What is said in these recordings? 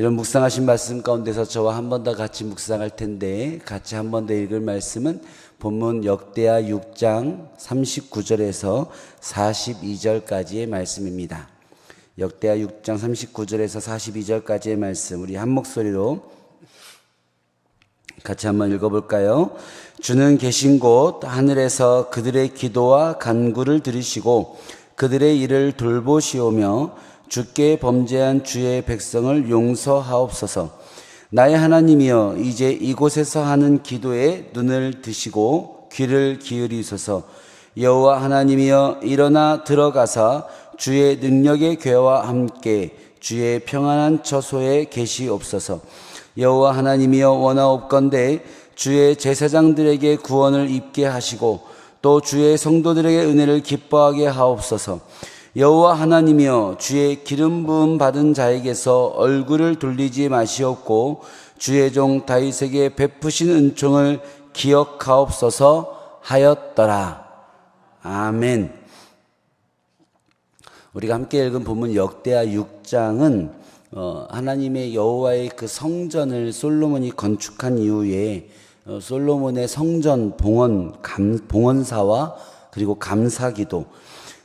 이런 묵상하신 말씀 가운데서 저와 한 번 더 같이 묵상할 텐데 같이 한 번 더 읽을 말씀은 본문 역대하 6장 39절에서 42절까지의 말씀입니다. 역대하 6장 39절에서 42절까지의 말씀 우리 한 목소리로 같이 한번 읽어볼까요? 주는 계신 곳 하늘에서 그들의 기도와 간구를 들으시고 그들의 일을 돌보시오며 주께 범죄한 주의 백성을 용서하옵소서. 나의 하나님이여 이제 이곳에서 하는 기도에 눈을 드시고 귀를 기울이소서. 여호와 하나님이여 일어나 들어가사 주의 능력의 괴와 함께 주의 평안한 처소에 계시옵소서. 여호와 하나님이여 원하옵건대 주의 제사장들에게 구원을 입게 하시고 또 주의 성도들에게 은혜를 기뻐하게 하옵소서. 여호와 하나님이여 주의 기름 부음 받은 자에게서 얼굴을 돌리지 마시옵고 주의 종 다윗에게 베푸신 은총을 기억하옵소서 하였더라. 아멘. 우리가 함께 읽은 본문 역대하 6장은 어, 하나님의 여호와의 그 성전을 솔로몬이 건축한 이후에 어, 솔로몬의 성전 봉헌 감, 봉헌사와 그리고 감사기도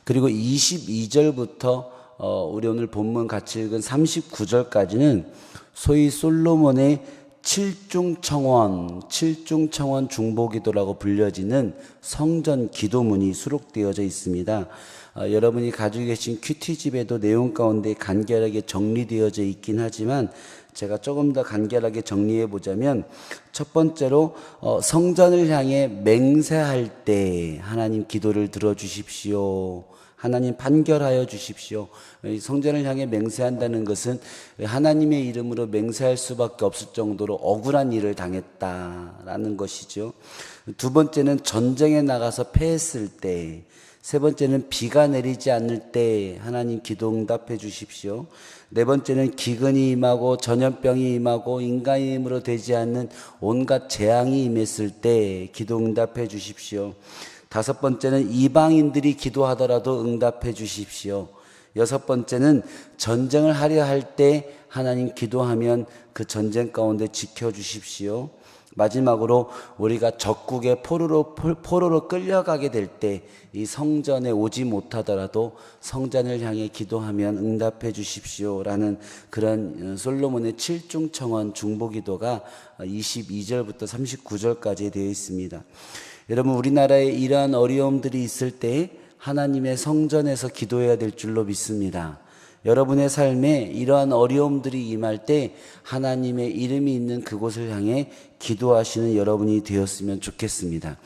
그리고 22절부터 어, 우리 오늘 본문 같이 읽은 39절까지는 소위 솔로몬의 칠중청원, 칠중청원 중보기도라고 불려지는 성전 기도문이 수록되어져 있습니다. 어, 여러분이 가지고 계신 큐티집에도 내용 가운데 간결하게 정리되어져 있긴 하지만 제가 조금 더 간결하게 정리해 보자면 첫 번째로 어, 성전을 향해 맹세할 때 하나님 기도를 들어 주십시오. 하나님 판결하여 주십시오. 성전을 향해 맹세한다는 것은 하나님의 이름으로 맹세할 수밖에 없을 정도로 억울한 일을 당했다라는 것이죠. 두 번째는 전쟁에 나가서 패했을 때, 세 번째는 비가 내리지 않을 때 하나님 기도 응답해 주십시오. 네 번째는 기근이 임하고 전염병이 임하고 인간의 힘으로 되지 않는 온갖 재앙이 임했을 때 기도 응답해 주십시오. 다섯 번째는 이방인들이 기도하더라도 응답해 주십시오. 여섯 번째는 전쟁을 하려 할 때 하나님 기도하면 그 전쟁 가운데 지켜 주십시오. 마지막으로 우리가 적국의 포로로 포로로 끌려가게 될 때 이 성전에 오지 못하더라도 성전을 향해 기도하면 응답해 주십시오 라는 그런 어, 솔로몬의 칠중청원 중보 기도가 22절부터 39절까지 되어 있습니다. 여러분 우리나라에 이러한 어려움들이 있을 때 하나님의 성전에서 기도해야 될 줄로 믿습니다. 여러분의 삶에 이러한 어려움들이 임할 때 하나님의 이름이 있는 그곳을 향해 기도하시는 여러분이 되었으면 좋겠습니다.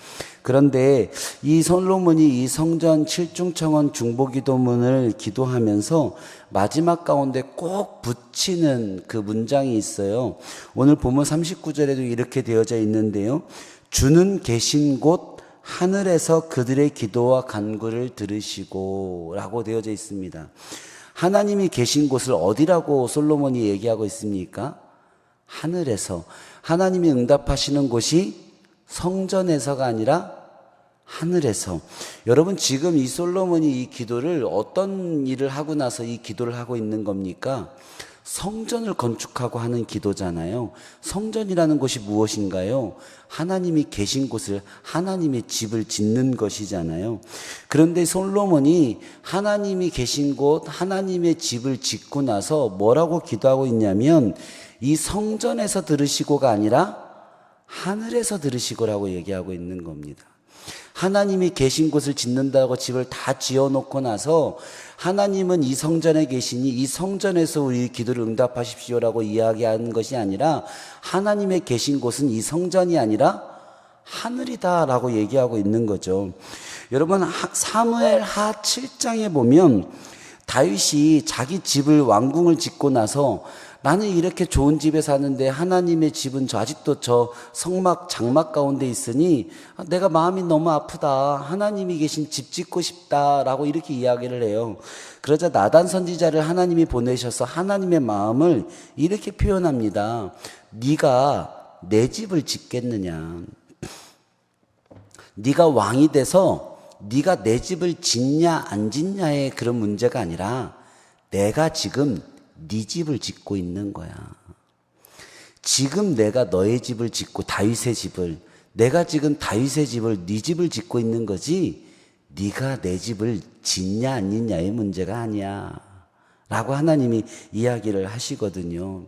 그런데 이 솔로몬이 이 성전 칠중청원 중보 기도문을 기도하면서 마지막 가운데 꼭 붙이는 그 문장이 있어요. 오늘 보면 39절에도 이렇게 되어져 있는데요. 주는 계신 곳 하늘에서 그들의 기도와 간구를 들으시고 라고 되어져 있습니다. 하나님이 계신 곳을 어디라고 솔로몬이 얘기하고 있습니까? 하늘에서. 하나님이 응답하시는 곳이 성전에서가 아니라 하늘에서. 여러분, 지금 이 솔로몬이 이 기도를 어떤 일을 하고 나서 이 기도를 하고 있는 겁니까? 성전을 건축하고 하는 기도잖아요. 성전이라는 것이 무엇인가요? 하나님이 계신 곳을 하나님의 집을 짓는 것이잖아요. 그런데 솔로몬이 하나님이 계신 곳 하나님의 집을 짓고 나서 뭐라고 기도하고 있냐면 이 성전에서 들으시고가 아니라 하늘에서 들으시고라고 얘기하고 있는 겁니다. 하나님이 계신 곳을 짓는다고 집을 다 지어놓고 나서 하나님은 이 성전에 계시니 이 성전에서 우리 기도를 응답하십시오라고 이야기하는 것이 아니라 하나님의 계신 곳은 이 성전이 아니라 하늘이다라고 얘기하고 있는 거죠. 여러분 사무엘 하 7장에 보면 다윗이 자기 집을 왕궁을 짓고 나서 나는 이렇게 좋은 집에 사는데 하나님의 집은 저 아직도 저 성막 장막 가운데 있으니 내가 마음이 너무 아프다. 하나님이 계신 집 짓고 싶다라고 이렇게 이야기를 해요. 그러자 나단 선지자를 하나님이 보내셔서 하나님의 마음을 이렇게 표현합니다. 네가 내 집을 짓겠느냐? 네가 왕이 돼서 네가 내 집을 짓냐 안 짓냐의 그런 문제가 아니라 내가 지금 네 집을 짓고 있는 거야. 지금 내가 너의 집을 짓고 다윗의 집을 내가 지금 다윗의 집을 네 집을 짓고 있는 거지 네가 내 집을 짓냐 안 짓냐의 문제가 아니야. 라고 하나님이 이야기를 하시거든요.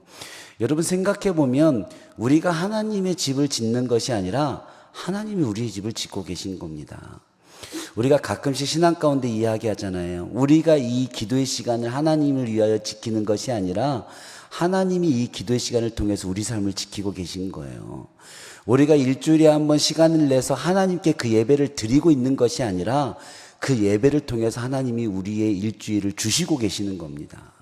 여러분 생각해 보면 우리가 하나님의 집을 짓는 것이 아니라 하나님이 우리의 집을 짓고 계신 겁니다. 우리가 가끔씩 신앙 가운데 이야기하잖아요. 우리가 이 기도의 시간을 하나님을 위하여 지키는 것이 아니라 하나님이 이 기도의 시간을 통해서 우리 삶을 지키고 계신 거예요. 우리가 일주일에 한 번 시간을 내서 하나님께 그 예배를 드리고 있는 것이 아니라 그 예배를 통해서 하나님이 우리의 일주일을 주시고 계시는 겁니다.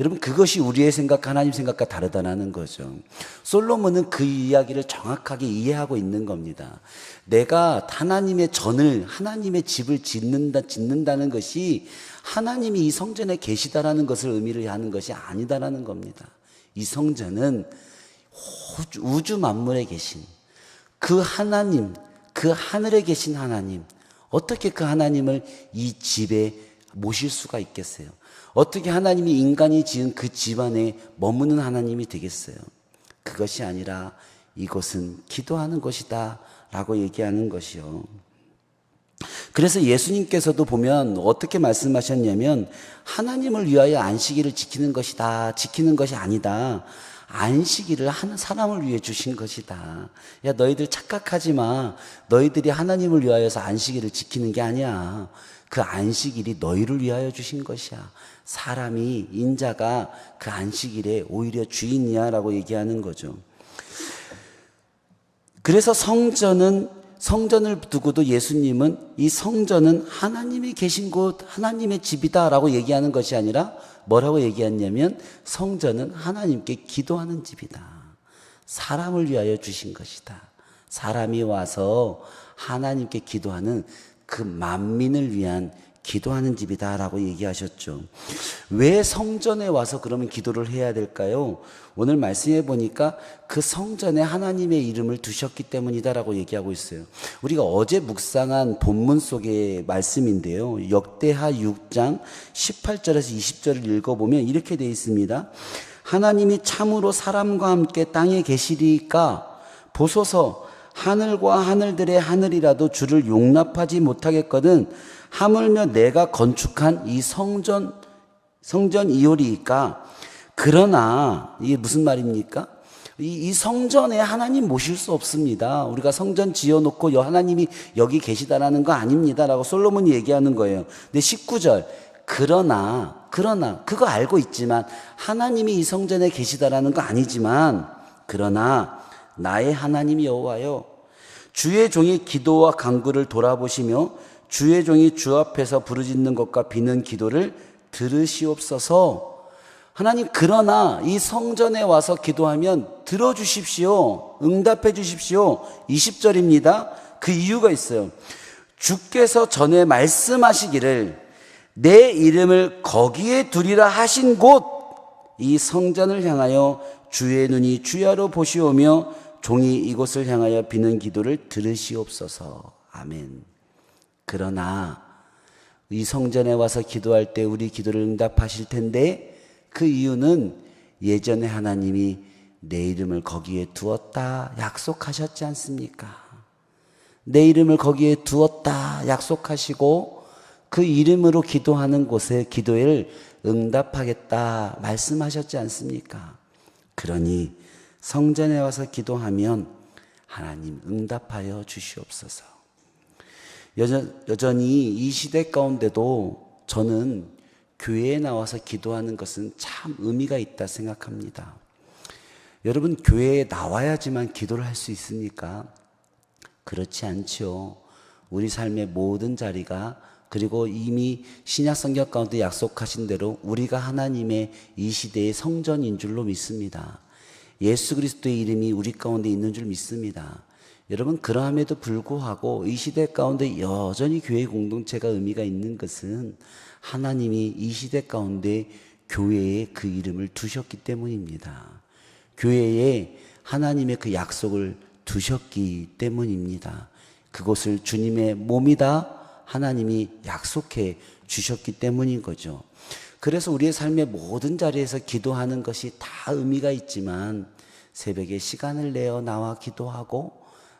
여러분 그것이 우리의 생각 하나님 생각과 다르다는 거죠. 솔로몬은 그 이야기를 정확하게 이해하고 있는 겁니다. 내가 하나님의 전을 하나님의 집을 짓는다 짓는다는 것이 하나님이 이 성전에 계시다라는 것을 의미를 하는 것이 아니다라는 겁니다. 이 성전은 우주 만물에 계신 그 하나님, 그 하늘에 계신 하나님, 어떻게 그 하나님을 이 집에 모실 수가 있겠어요? 어떻게 하나님이 인간이 지은 그 집안에 머무는 하나님이 되겠어요? 그것이 아니라 이것은 기도하는 것이다 라고 얘기하는 것이요. 그래서 예수님께서도 보면 어떻게 말씀하셨냐면 하나님을 위하여 안식일을 지키는 것이다. 지키는 것이 아니다. 안식일을 하는 사람을 위해 주신 것이다. 야, 너희들 착각하지 마. 너희들이 하나님을 위하여서 안식일을 지키는 게 아니야. 그 안식일이 너희를 위하여 주신 것이야. 사람이, 인자가 그 안식일에 오히려 주인이야라고 얘기하는 거죠. 그래서 성전은 성전을 두고도 예수님은 이 성전은 하나님이 계신 곳, 하나님의 집이다라고 얘기하는 것이 아니라 뭐라고 얘기했냐면 성전은 하나님께 기도하는 집이다. 사람을 위하여 주신 것이다. 사람이 와서 하나님께 기도하는 그 만민을 위한 기도하는 집이다라고 얘기하셨죠. 왜 성전에 와서 그러면 기도를 해야 될까요? 오늘 말씀해 보니까 그 성전에 하나님의 이름을 두셨기 때문이다라고 얘기하고 있어요. 우리가 어제 묵상한 본문 속의 말씀인데요. 역대하 6장 18절에서 20절을 읽어보면 이렇게 되어 있습니다. 하나님이 참으로 사람과 함께 땅에 계시리까 보소서 하늘과 하늘들의 하늘이라도 주를 용납하지 못하겠거든 하물며 내가 건축한 이 성전 성전 이오리이까 그러나 이게 무슨 말입니까? 이, 이, 성전에 하나님 모실 수 없습니다. 우리가 성전 지어놓고 하나님이 여기 계시다라는 거 아닙니다라고 솔로몬이 얘기하는 거예요. 근데 19절 그러나 그러나 그거 알고 있지만 하나님이 이 성전에 계시다라는 거 아니지만 그러나 나의 하나님 여호와여 주의 종이 기도와 간구를 돌아보시며 주의 종이 주 앞에서 부르짖는 것과 비는 기도를 들으시옵소서. 하나님, 그러나 이 성전에 와서 기도하면 들어 주십시오. 응답해 주십시오. 20절입니다. 그 이유가 있어요. 주께서 전에 말씀하시기를 내 이름을 거기에 두리라 하신 곳, 이 성전을 향하여 주의 눈이 주야로 보시오며 종이 이곳을 향하여 비는 기도를 들으시옵소서. 아멘. 그러나 이 성전에 와서 기도할 때 우리 기도를 응답하실 텐데 그 이유는 예전에 하나님이 내 이름을 거기에 두었다 약속하셨지 않습니까? 내 이름을 거기에 두었다 약속하시고 그 이름으로 기도하는 곳에 기도를 응답하겠다 말씀하셨지 않습니까? 그러니 성전에 와서 기도하면 하나님 응답하여 주시옵소서. 여전, 여전히 이 시대 가운데도 저는 교회에 나와서 기도하는 것은 참 의미가 있다 생각합니다. 여러분, 교회에 나와야지만 기도를 할 수 있습니까? 그렇지 않죠. 우리 삶의 모든 자리가 그리고 이미 신약 성경 가운데 약속하신 대로 우리가 하나님의 이 시대의 성전인 줄로 믿습니다. 예수 그리스도의 이름이 우리 가운데 있는 줄 믿습니다. 여러분 그러함에도 불구하고 이 시대 가운데 여전히 교회 공동체가 의미가 있는 것은 하나님이 이 시대 가운데 교회에 그 이름을 두셨기 때문입니다. 교회에 하나님의 그 약속을 두셨기 때문입니다. 그곳을 주님의 몸이다 하나님이 약속해 주셨기 때문인 거죠. 그래서 우리의 삶의 모든 자리에서 기도하는 것이 다 의미가 있지만 새벽에 시간을 내어 나와 기도하고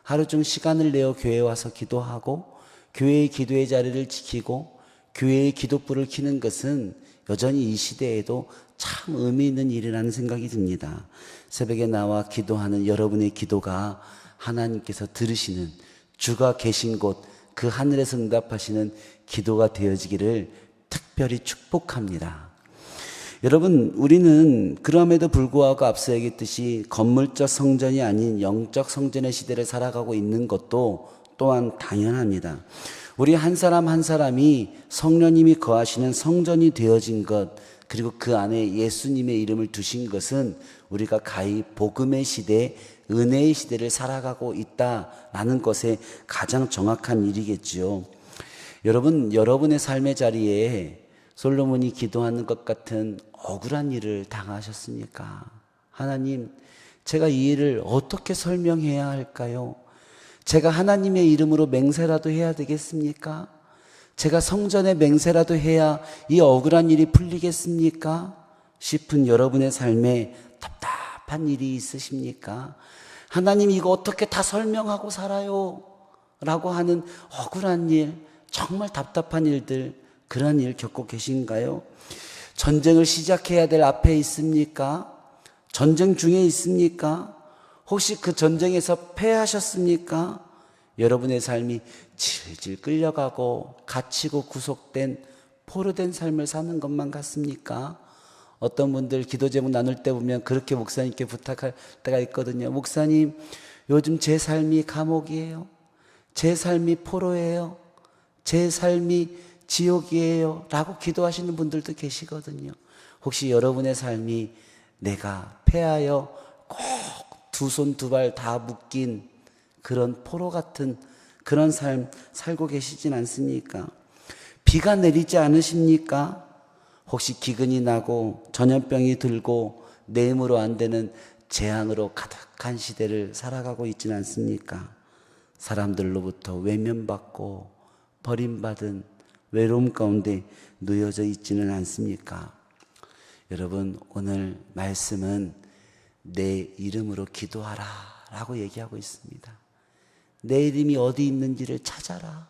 하루 중 시간을 내어 교회에 와서 기도하고 교회의 기도의 자리를 지키고 교회의 기도불을 켜는 것은 여전히 이 시대에도 참 의미 있는 일이라는 생각이 듭니다. 새벽에 나와 기도하는 여러분의 기도가 하나님께서 들으시는 주가 계신 곳 그 하늘에서 응답하시는 기도가 되어지기를 특별히 축복합니다. 여러분, 우리는 그럼에도 불구하고 앞서 얘기했듯이 건물적 성전이 아닌 영적 성전의 시대를 살아가고 있는 것도 또한 당연합니다. 우리 한 사람 한 사람이 성령님이 거하시는 성전이 되어진 것, 그리고 그 안에 예수님의 이름을 두신 것은 우리가 가히 복음의 시대, 은혜의 시대를 살아가고 있다라는 것에 가장 정확한 일이겠지요. 여러분, 여러분의 삶의 자리에 솔로몬이 기도하는 것 같은 억울한 일을 당하셨습니까? 하나님, 제가 이 일을 어떻게 설명해야 할까요? 제가 하나님의 이름으로 맹세라도 해야 되겠습니까? 제가 성전에 맹세라도 해야 이 억울한 일이 풀리겠습니까? 싶은 여러분의 삶에 답답한 일이 있으십니까? 하나님 이거 어떻게 다 설명하고 살아요? 라고 하는 억울한 일, 정말 답답한 일들, 그런 일 겪고 계신가요? 전쟁을 시작해야 될 앞에 있습니까? 전쟁 중에 있습니까? 혹시 그 전쟁에서 패하셨습니까? 여러분의 삶이 질질 끌려가고 갇히고 구속된 포로된 삶을 사는 것만 같습니까? 어떤 분들 기도 제목 나눌 때 보면 그렇게 목사님께 부탁할 때가 있거든요. 목사님, 요즘 제 삶이 감옥이에요. 제 삶이 포로예요. 제 삶이 지옥이에요. 라고 기도하시는 분들도 계시거든요. 혹시 여러분의 삶이 내가 패하여 꼭 두 손 두 발 다 묶인 그런 포로 같은 그런 삶 살고 계시진 않습니까? 비가 내리지 않으십니까? 혹시 기근이 나고 전염병이 들고 내음으로 안 되는 재앙으로 가득한 시대를 살아가고 있지는 않습니까? 사람들로부터 외면받고 버림받은 외로움 가운데 놓여져 있지는 않습니까? 여러분, 오늘 말씀은 내 이름으로 기도하라 라고 얘기하고 있습니다. 내 이름이 어디 있는지를 찾아라.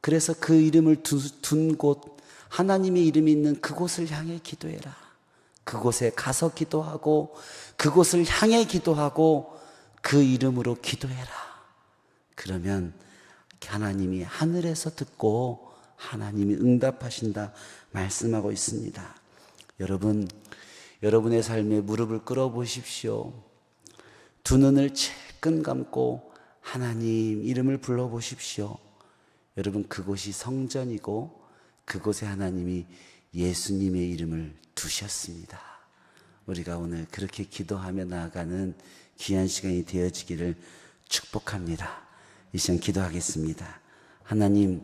그래서 그 이름을 둔 곳, 하나님의 이름이 있는 그곳을 향해 기도해라. 그곳에 가서 기도하고, 그곳을 향해 기도하고, 그 이름으로 기도해라. 그러면 하나님이 하늘에서 듣고 하나님이 응답하신다 말씀하고 있습니다. 여러분, 여러분의 삶에 무릎을 꿇어 보십시오. 두 눈을 채끈 감고 하나님 이름을 불러 보십시오. 여러분, 그곳이 성전이고 그곳에 하나님이 예수님의 이름을 두셨습니다. 우리가 오늘 그렇게 기도하며 나아가는 귀한 시간이 되어지기를 축복합니다. 이 시간 기도하겠습니다. 하나님,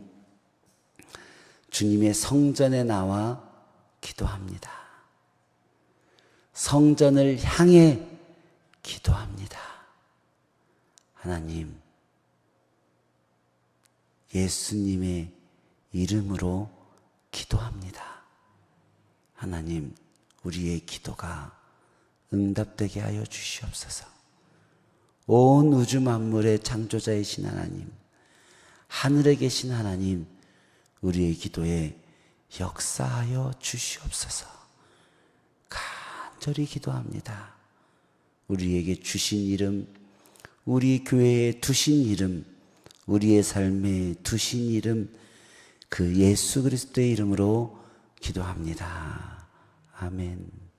주님의 성전에 나와 기도합니다. 성전을 향해 기도합니다. 하나님, 예수님의 이름으로 기도합니다. 하나님, 우리의 기도가 응답되게 하여 주시옵소서. 온 우주 만물의 창조자이신 하나님, 하늘에 계신 하나님, 우리의 기도에 역사하여 주시옵소서. 간절히 기도합니다. 우리에게 주신 이름, 우리 교회에 두신 이름, 우리의 삶에 두신 이름, 그 예수 그리스도의 이름으로 기도합니다. 아멘.